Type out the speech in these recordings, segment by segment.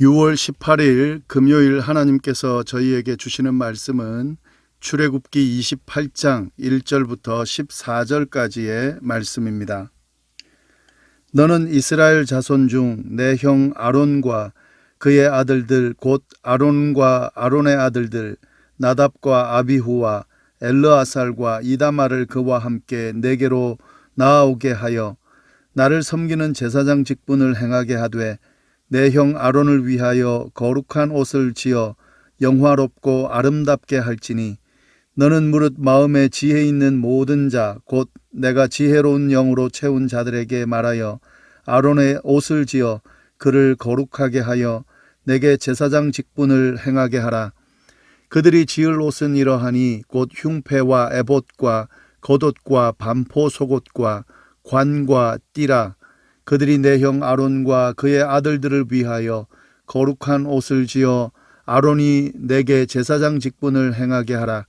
6월 18일 금요일 하나님께서 저희에게 주시는 말씀은 출애굽기 28장 1절부터 14절까지의 말씀입니다. 너는 이스라엘 자손 중 내 형 아론과 그의 아들들 곧 아론과 아론의 아들들 나답과 아비후와 엘르아살과 이다마를 그와 함께 내게로 나아오게 하여 나를 섬기는 제사장 직분을 행하게 하되 내 형 아론을 위하여 거룩한 옷을 지어 영화롭고 아름답게 할지니 너는 무릇 마음에 지혜 있는 모든 자 곧 내가 지혜로운 영으로 채운 자들에게 말하여 아론의 옷을 지어 그를 거룩하게 하여 내게 제사장 직분을 행하게 하라. 그들이 지을 옷은 이러하니 곧 흉패와 에봇과 겉옷과 반포 속옷과 관과 띠라 그들이 내 형 아론과 그의 아들들을 위하여 거룩한 옷을 지어 아론이 내게 제사장 직분을 행하게 하라.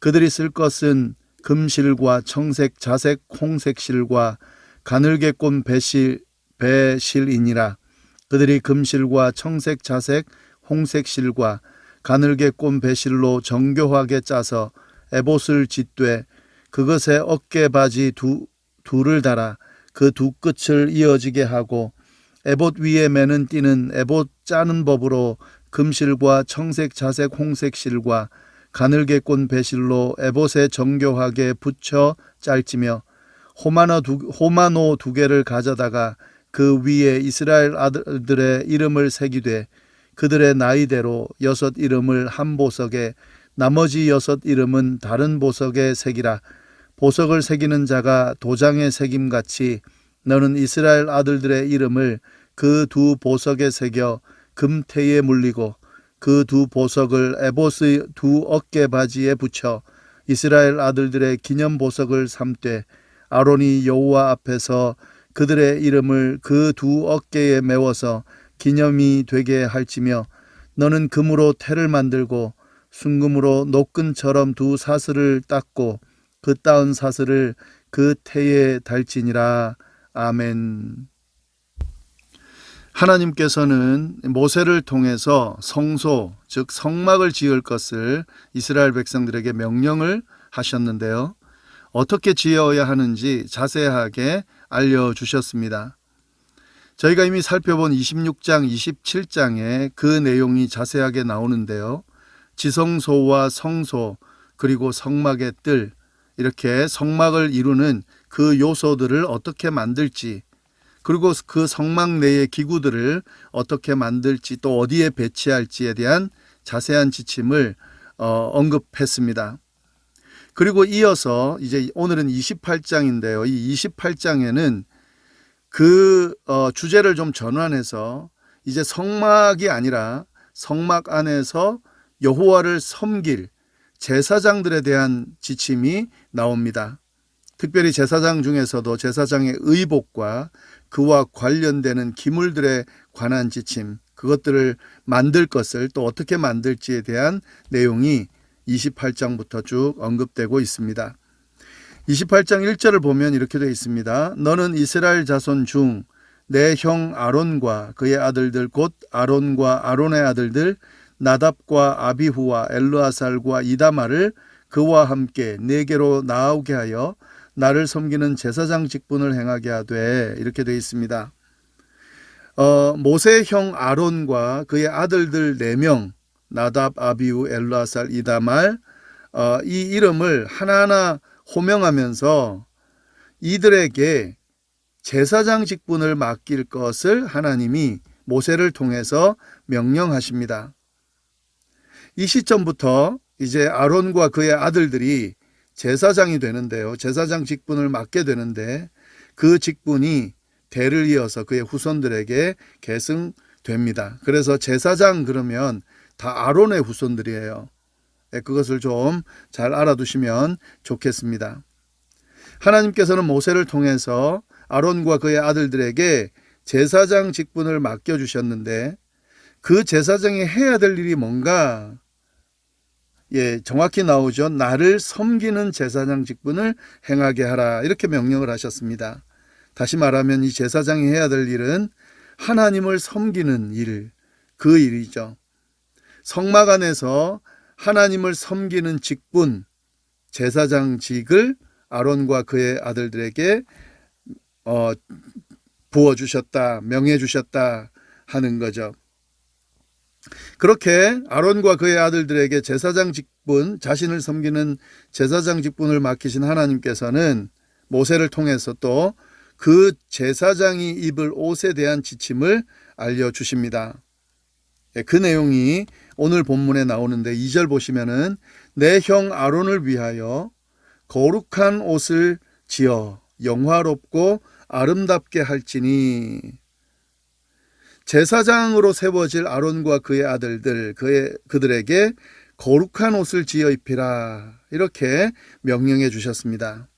그들이 쓸 것은 금실과 청색, 자색, 홍색 실과 가늘게 꼰 배실, 배실이니라. 그들이 금실과 청색, 자색, 홍색 실과 가늘게 꼰 배실로 정교하게 짜서 에봇을 짓되 그것에 어깨 바지 두, 둘을 달아 그 두 끝을 이어지게 하고 에봇 위에 매는 띠는 에봇 짜는 법으로 금실과 청색, 자색, 홍색 실과 가늘게 꼰 배실로 에봇에 정교하게 붙여 짤지며 호마노 두, 호마노 두 개를 가져다가 그 위에 이스라엘 아들들의 이름을 새기되 그들의 나이대로 여섯 이름을 한 보석에 나머지 여섯 이름은 다른 보석에 새기라. 보석을 새기는 자가 도장에 새김같이 너는 이스라엘 아들들의 이름을 그 두 보석에 새겨 금태에 물리고 그 두 보석을 에봇의 두 어깨 바지에 붙여 이스라엘 아들들의 기념 보석을 삼되 아론이 여호와 앞에서 그들의 이름을 그 두 어깨에 메워서 기념이 되게 할지며 너는 금으로 태를 만들고 순금으로 노끈처럼 두 사슬을 닦고 그 따은 사슬을 그 태에 달지니라 아멘. 하나님께서는 모세를 통해서 성소, 즉 성막을 지을 것을 이스라엘 백성들에게 명령을 하셨는데요. 어떻게 지어야 하는지 자세하게 알려주셨습니다. 저희가 이미 살펴본 26장, 27장에 그 내용이 자세하게 나오는데요. 지성소와 성소, 그리고 성막의 뜰, 이렇게 성막을 이루는 그 요소들을 어떻게 만들지, 그리고 그 성막 내의 기구들을 어떻게 만들지 또 어디에 배치할지에 대한 자세한 지침을 어, 언급했습니다. 그리고 이어서 이제 오늘은 28장인데요. 이 28장에는 그 어, 주제를 좀 전환해서 이제 성막이 아니라 성막 안에서 여호와를 섬길 제사장들에 대한 지침이 나옵니다. 특별히 제사장 중에서도 제사장의 의복과 그와 관련되는 기물들에 관한 지침, 그것들을 만들 것을 또 어떻게 만들지에 대한 내용이 28장부터 쭉 언급되고 있습니다. 28장 1절을 보면 이렇게 되어 있습니다. 너는 이스라엘 자손 중 내 형 아론과 그의 아들들 곧 아론과 아론의 아들들 나답과 아비후와 엘르아살과 이다마를 그와 함께 내게로 나오게 하여 나를 섬기는 제사장 직분을 행하게 하되 이렇게 되어 있습니다. 어, 모세 형 아론과 그의 아들들 네명 나답, 아비후, 엘르아살, 이다말 어, 이 이름을 하나하나 호명하면서 이들에게 제사장 직분을 맡길 것을 하나님이 모세를 통해서 명령하십니다. 이 시점부터 이제 아론과 그의 아들들이 제사장이 되는데요. 제사장 직분을 맡게 되는데 그 직분이 대를 이어서 그의 후손들에게 계승됩니다. 그래서 제사장 그러면 다 아론의 후손들이에요. 네, 그것을 좀 잘 알아두시면 좋겠습니다. 하나님께서는 모세를 통해서 아론과 그의 아들들에게 제사장 직분을 맡겨주셨는데 그 제사장이 해야 될 일이 뭔가 예, 정확히 나오죠. 나를 섬기는 제사장 직분을 행하게 하라. 이렇게 명령을 하셨습니다. 다시 말하면 이 제사장이 해야 될 일은 하나님을 섬기는 일, 그 일이죠. 성막 안에서 하나님을 섬기는 직분, 제사장직을 아론과 그의 아들들에게 어, 부어주셨다, 명해주셨다 하는 거죠. 그렇게 아론과 그의 아들들에게 제사장 직분, 자신을 섬기는 제사장 직분을 맡기신 하나님께서는 모세를 통해서 또 그 제사장이 입을 옷에 대한 지침을 알려주십니다. 예, 그 내용이 오늘 본문에 나오는데 2절 보시면은 내 형 아론을 위하여 거룩한 옷을 지어 영화롭고 아름답게 할지니 제사장으로 세워질 아론과 그의 아들들 그의 그들에게 거룩한 옷을 지어 입히라 이렇게 명령해 주셨습니다.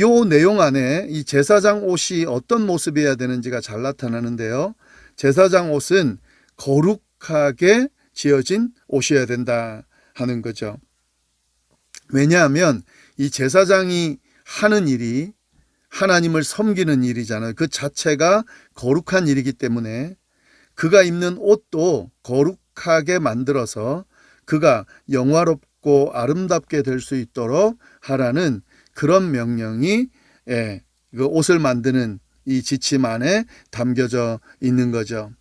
요 내용 안에 이 제사장 옷이 어떤 모습이어야 되는지가 잘 나타나는데요. 제사장 옷은 거룩하게 지어진 옷이어야 된다 하는 거죠. 왜냐하면 이 제사장이 하는 일이 하나님을 섬기는 일이잖아요. 그 자체가 거룩한 일이기 때문에 그가 입는 옷도 거룩하게 만들어서 그가 영화롭고 아름답게 될 수 있도록 하라는 그런 명령이 예, 그 옷을 만드는 이 지침 안에 담겨져 있는 거죠.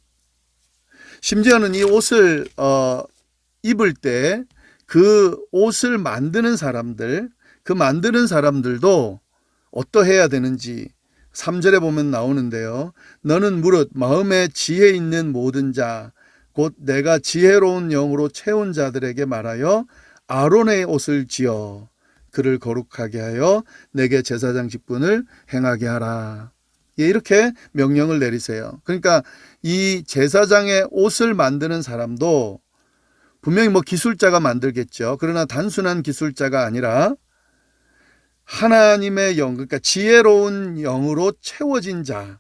심지어는 이 옷을 어, 입을 때 그 옷을 만드는 사람들, 그 만드는 사람들도 어떠해야 되는지 3절에 보면 나오는데요. 너는 무릇 마음에 지혜 있는 모든 자, 곧 내가 지혜로운 영으로 채운 자들에게 말하여 아론의 옷을 지어 그를 거룩하게 하여 내게 제사장 직분을 행하게 하라. 예, 이렇게 명령을 내리세요. 그러니까 이 제사장의 옷을 만드는 사람도 분명히 뭐 기술자가 만들겠죠. 그러나 단순한 기술자가 아니라 하나님의 영, 그러니까 지혜로운 영으로 채워진 자,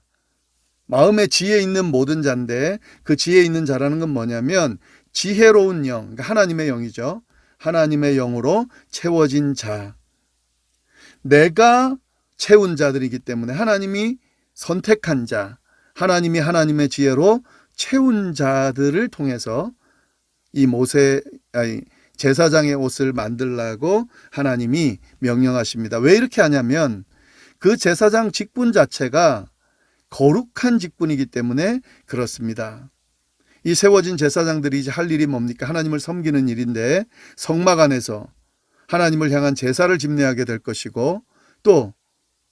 마음에 지혜 있는 모든 자인데 그 지혜 있는 자라는 건 뭐냐면 지혜로운 영, 그러니까 하나님의 영이죠. 하나님의 영으로 채워진 자. 내가 채운 자들이기 때문에 하나님이 선택한 자, 하나님이 하나님의 지혜로 채운 자들을 통해서 이 모세, 아니, 제사장의 옷을 만들라고 하나님이 명령하십니다. 왜 이렇게 하냐면 그 제사장 직분 자체가 거룩한 직분이기 때문에 그렇습니다. 이 세워진 제사장들이 이제 할 일이 뭡니까? 하나님을 섬기는 일인데 성막 안에서 하나님을 향한 제사를 집례하게 될 것이고 또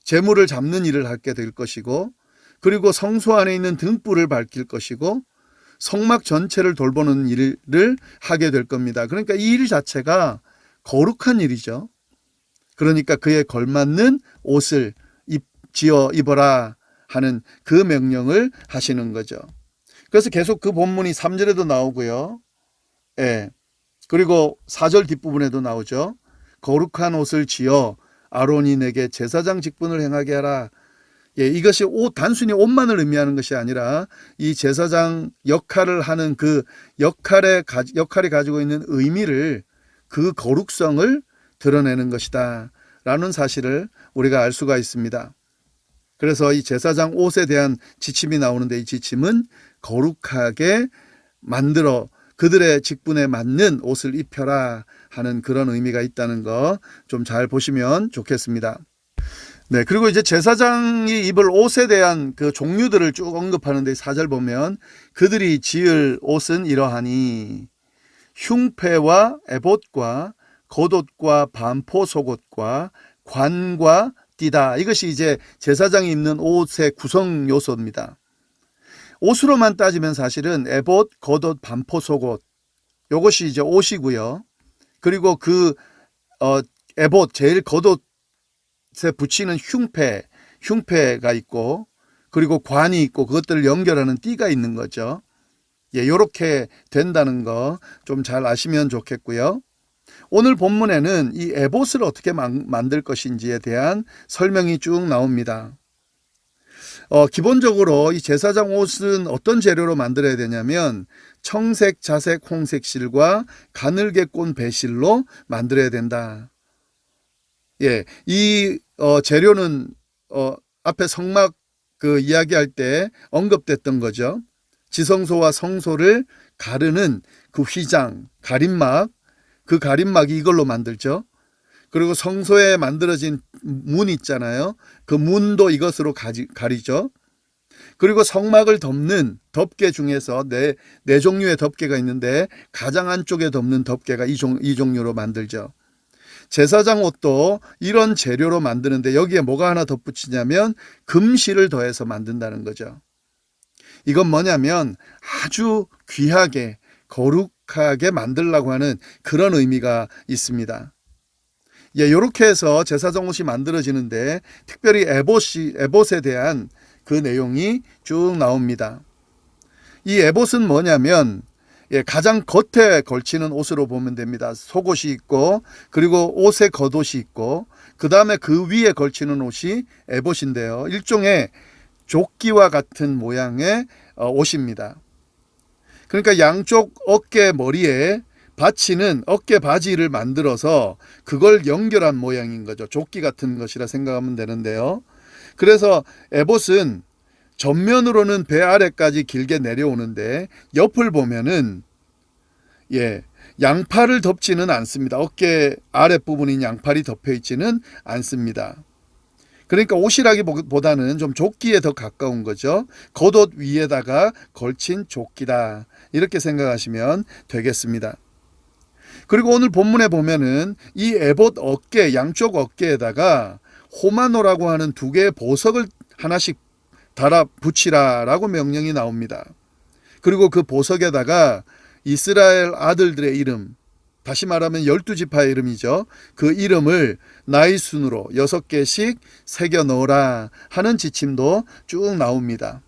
재물을 잡는 일을 하게 될 것이고 그리고 성소 안에 있는 등불을 밝힐 것이고 성막 전체를 돌보는 일을 하게 될 겁니다. 그러니까 이 일 자체가 거룩한 일이죠. 그러니까 그에 걸맞는 옷을 입, 지어 입어라 하는 그 명령을 하시는 거죠. 그래서 계속 그 본문이 3절에도 나오고요. 예. 그리고 4절 뒷부분에도 나오죠. 거룩한 옷을 지어 아론이 내게 제사장 직분을 행하게 하라. 예, 이것이 옷 단순히 옷만을 의미하는 것이 아니라 이 제사장 역할을 하는 그 역할에 역할이 가지고 있는 의미를 그 거룩성을 드러내는 것이다 라는 사실을 우리가 알 수가 있습니다. 그래서 이 제사장 옷에 대한 지침이 나오는데 이 지침은 거룩하게 만들어 그들의 직분에 맞는 옷을 입혀라 하는 그런 의미가 있다는 거 좀 잘 보시면 좋겠습니다. 네, 그리고 이제 제사장이 입을 옷에 대한 그 종류들을 쭉 언급하는데 사절 보면 그들이 지을 옷은 이러하니 흉패와 에봇과 겉옷과 반포 속옷과 관과 띠다. 이것이 이제 제사장이 입는 옷의 구성 요소입니다. 옷으로만 따지면 사실은 에봇, 겉옷, 반포 속옷 요것이 이제 옷이고요. 그리고 그 어, 에봇 제일 겉옷 에 붙이는 흉패, 흉패가 있고 그리고 관이 있고 그것들을 연결하는 띠가 있는 거죠. 예, 요렇게 된다는 거 좀 잘 아시면 좋겠고요. 오늘 본문에는 이 에봇을 어떻게 만들 것인지에 대한 설명이 쭉 나옵니다. 어, 기본적으로 이 제사장 옷은 어떤 재료로 만들어야 되냐면 청색, 자색, 홍색 실과 가늘게 꼰 배실로 만들어야 된다. 예, 이 어, 재료는 어, 앞에 성막 그 이야기할 때 언급됐던 거죠. 지성소와 성소를 가르는 그 휘장, 가림막, 그 가림막이 이걸로 만들죠. 그리고 성소에 만들어진 문 있잖아요. 그 문도 이것으로 가지, 가리죠. 그리고 성막을 덮는 덮개 중에서 네, 네 종류의 덮개가 있는데 가장 안쪽에 덮는 덮개가 이, 종, 이 종류로 만들죠. 제사장 옷도 이런 재료로 만드는데 여기에 뭐가 하나 덧붙이냐면 금실을 더해서 만든다는 거죠. 이건 뭐냐면 아주 귀하게 거룩하게 만들라고 하는 그런 의미가 있습니다. 예, 요렇게 해서 제사장 옷이 만들어지는데 특별히 에봇이 에봇에 대한 그 내용이 쭉 나옵니다. 이 에봇은 뭐냐면 예, 가장 겉에 걸치는 옷으로 보면 됩니다. 속옷이 있고 그리고 옷에 겉옷이 있고 그 다음에 그 위에 걸치는 옷이 에봇인데요. 일종의 조끼와 같은 모양의 어, 옷입니다. 그러니까 양쪽 어깨 머리에 받치는 어깨 바지를 만들어서 그걸 연결한 모양인 거죠. 조끼 같은 것이라 생각하면 되는데요. 그래서 에봇은 전면으로는 배 아래까지 길게 내려오는데 옆을 보면은 예 양팔을 덮지는 않습니다. 어깨 아랫부분인 양팔이 덮여 있지는 않습니다. 그러니까 옷이라기보다는 좀 조끼에 더 가까운 거죠. 겉옷 위에다가 걸친 조끼다. 이렇게 생각하시면 되겠습니다. 그리고 오늘 본문에 보면은 이 에봇 어깨, 양쪽 어깨에다가 호마노라고 하는 두 개의 보석을 하나씩 달아 붙이라라고 명령이 나옵니다. 그리고 그 보석에다가 이스라엘 아들들의 이름, 다시 말하면 열두 지파의 이름이죠. 그 이름을 나이 순으로 여섯 개씩 새겨 넣어라 하는 지침도 쭉 나옵니다.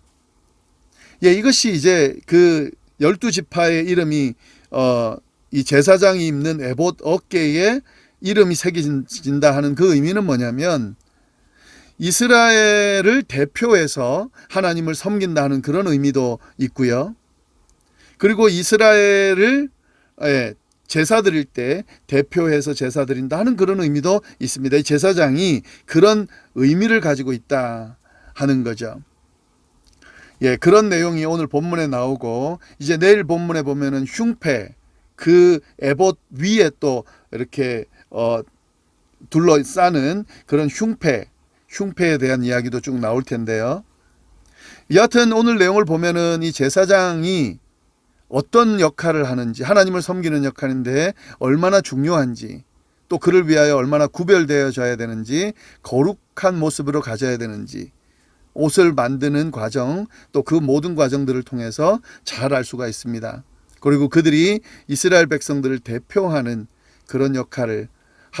예, 이것이 이제 그 열두 지파의 이름이 어, 이 제사장이 입는 에봇 어깨에 이름이 새겨진다 하는 그 의미는 뭐냐면 이스라엘을 대표해서 하나님을 섬긴다 하는 그런 의미도 있고요. 그리고 이스라엘을 예, 제사 드릴 때 대표해서 제사 드린다 하는 그런 의미도 있습니다. 이 제사장이 그런 의미를 가지고 있다 하는 거죠. 예, 그런 내용이 오늘 본문에 나오고 이제 내일 본문에 보면은 흉패 그 에봇 위에 또 이렇게 어 둘러싸는 그런 흉패 흉패에 대한 이야기도 쭉 나올 텐데요. 여하튼 오늘 내용을 보면은 이 제사장이 어떤 역할을 하는지 하나님을 섬기는 역할인데 얼마나 중요한지 또 그를 위하여 얼마나 구별되어져야 되는지 거룩한 모습으로 가져야 되는지 옷을 만드는 과정 또 그 모든 과정들을 통해서 잘 알 수가 있습니다. 그리고 그들이 이스라엘 백성들을 대표하는 그런 역할을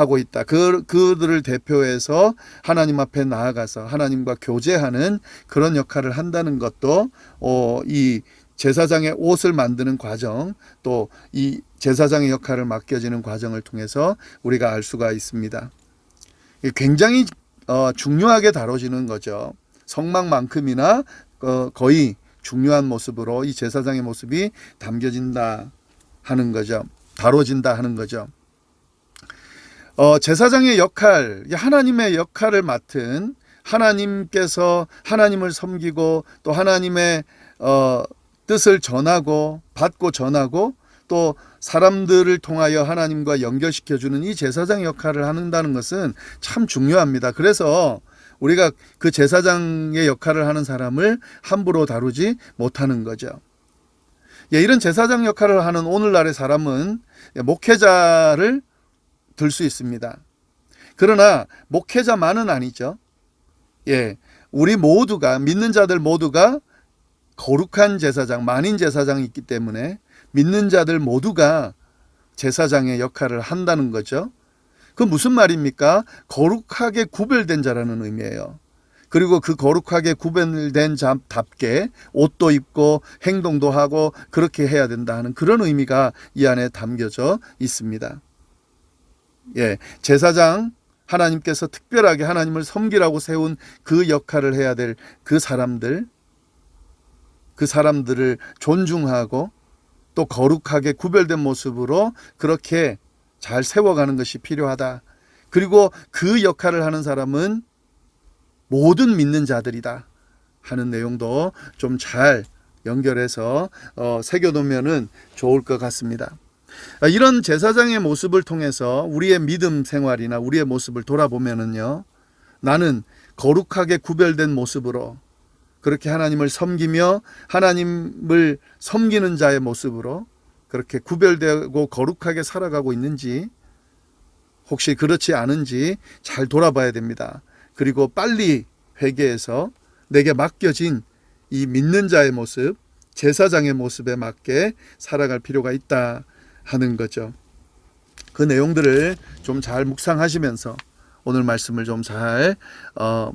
하고 있다. 그, 그들을 대표해서 하나님 앞에 나아가서 하나님과 교제하는 그런 역할을 한다는 것도 어, 이 제사장의 옷을 만드는 과정 또 이 제사장의 역할을 맡겨지는 과정을 통해서 우리가 알 수가 있습니다. 굉장히 어, 중요하게 다뤄지는 거죠. 성막만큼이나 어, 거의 중요한 모습으로 이 제사장의 모습이 담겨진다 하는 거죠. 다뤄진다 하는 거죠. 어, 제사장의 역할, 하나님의 역할을 맡은 하나님께서 하나님을 섬기고 또 하나님의 어, 뜻을 전하고 받고 전하고 또 사람들을 통하여 하나님과 연결시켜 주는 이 제사장 역할을 한다는 것은 참 중요합니다. 그래서 우리가 그 제사장의 역할을 하는 사람을 함부로 다루지 못하는 거죠. 예, 이런 제사장 역할을 하는 오늘날의 사람은 목회자를 들 수 있습니다. 그러나 목회자만은 아니죠. 예, 우리 모두가 믿는 자들 모두가 거룩한 제사장, 만인 제사장이 있기 때문에 믿는 자들 모두가 제사장의 역할을 한다는 거죠. 그 무슨 말입니까? 거룩하게 구별된 자라는 의미예요. 그리고 그 거룩하게 구별된 자답게 옷도 입고 행동도 하고 그렇게 해야 된다 하는 그런 의미가 이 안에 담겨져 있습니다. 예, 제사장 하나님께서 특별하게 하나님을 섬기라고 세운 그 역할을 해야 될 그 사람들 그 사람들을 존중하고 또 거룩하게 구별된 모습으로 그렇게 잘 세워가는 것이 필요하다. 그리고 그 역할을 하는 사람은 모든 믿는 자들이다 하는 내용도 좀 잘 연결해서 어, 새겨놓으면은 좋을 것 같습니다. 아, 이런 제사장의 모습을 통해서 우리의 믿음 생활이나 우리의 모습을 돌아보면은요, 나는 거룩하게 구별된 모습으로 그렇게 하나님을 섬기며 하나님을 섬기는 자의 모습으로 그렇게 구별되고 거룩하게 살아가고 있는지 혹시 그렇지 않은지 잘 돌아봐야 됩니다. 그리고 빨리 회개해서 내게 맡겨진 이 믿는 자의 모습, 제사장의 모습에 맞게 살아갈 필요가 있다 하는 거죠. 그 내용들을 좀 잘 묵상하시면서 오늘 말씀을 좀잘 어,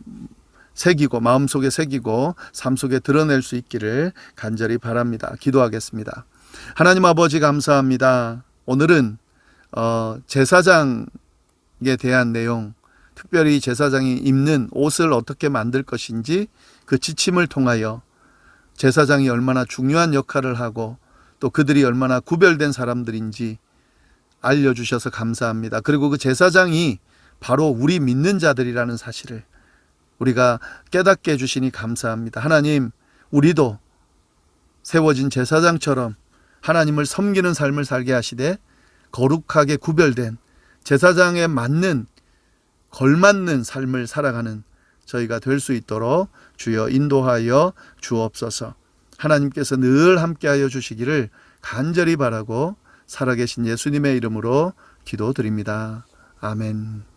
새기고 마음속에 새기고 삶 속에 드러낼 수 있기를 간절히 바랍니다. 기도하겠습니다. 하나님 아버지 감사합니다. 오늘은 어, 제사장에 대한 내용, 특별히 제사장이 입는 옷을 어떻게 만들 것인지 그 지침을 통하여 제사장이 얼마나 중요한 역할을 하고 또 그들이 얼마나 구별된 사람들인지 알려주셔서 감사합니다. 그리고 그 제사장이 바로 우리 믿는 자들이라는 사실을 우리가 깨닫게 해주시니 감사합니다. 하나님, 우리도 세워진 제사장처럼 하나님을 섬기는 삶을 살게 하시되 거룩하게 구별된 제사장에 맞는 걸맞는 삶을 살아가는 저희가 될 수 있도록 주여 인도하여 주옵소서. 하나님께서 늘 함께하여 주시기를 간절히 바라고 살아계신 예수님의 이름으로 기도드립니다. 아멘.